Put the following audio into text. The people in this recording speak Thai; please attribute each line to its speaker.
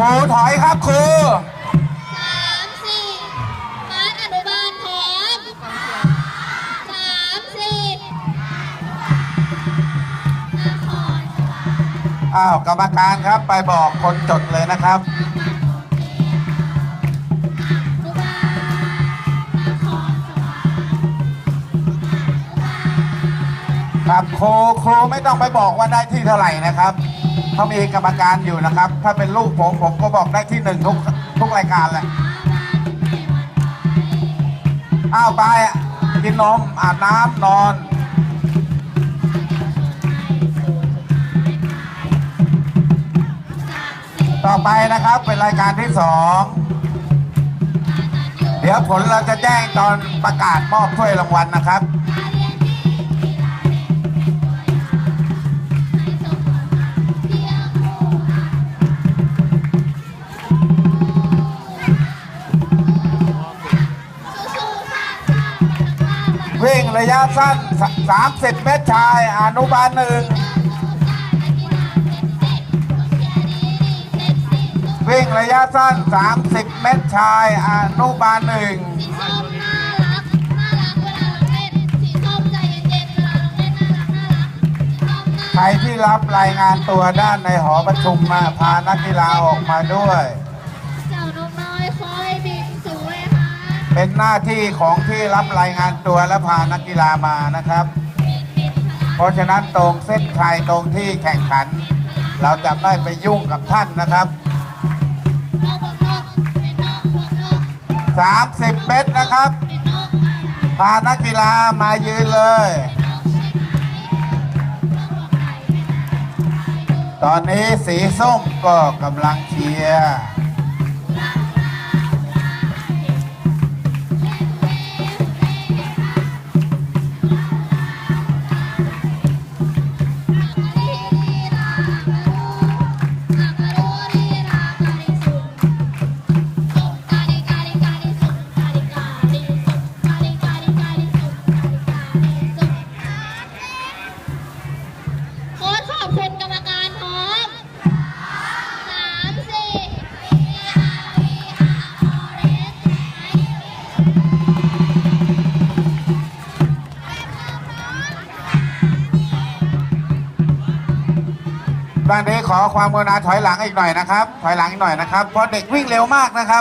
Speaker 1: ครูถอยครับครู
Speaker 2: สามสี่มาอนุบาลพร้อมสามสี่
Speaker 1: อ้าวกรรมการครับไปบอกคนจดเลยนะครับครับครูครูไม่ต้องไปบอกว่าได้ที่เท่าไหร่นะครับ เขามีกรรมการอยู่นะครับ ถ้าเป็นลูกผมผมก็บอกได้ที่หนึ่งทุกทุกรายการแหละอ้าวไปกินนมอาบน้ำนอนต่อไปนะครับเป็นรายการที่สองเดี๋ยวผลเราจะแจ้งตอนประกาศมอบถ้วยรางวัลนะครับ วิ่งระยะสั้น 30 เมตรชายอนุบาลหนึ่งวิ่งระยะสั้น 30 เมตรชายอนุบาลหนึ่ง
Speaker 2: ใค
Speaker 1: รที่รับรายงานตัวด้านในหอประชุมมาพานักกีฬาออกมาด้วย
Speaker 2: เป็
Speaker 1: นหน้าที่ของที่รับรายงานตัวและพานักกีฬามานะครับ เพราะฉะนั้นตรงเส้นชัยตรงที่แข่งขัน เราจะไม่ไปยุ่งกับท่านนะครับ
Speaker 2: นกนกเป็นนกนก
Speaker 1: 30 เมตรนะครับ พานักกีฬามายืนเลย ตอนนี้สีส้มก็กำลังเชียร์ ด้านนี้ขอความกรุณาถอยหลังอีกหน่อยนะครับ ถอยหลังอีกหน่อยนะครับเพราะเด็กวิ่งเร็วมากนะครับ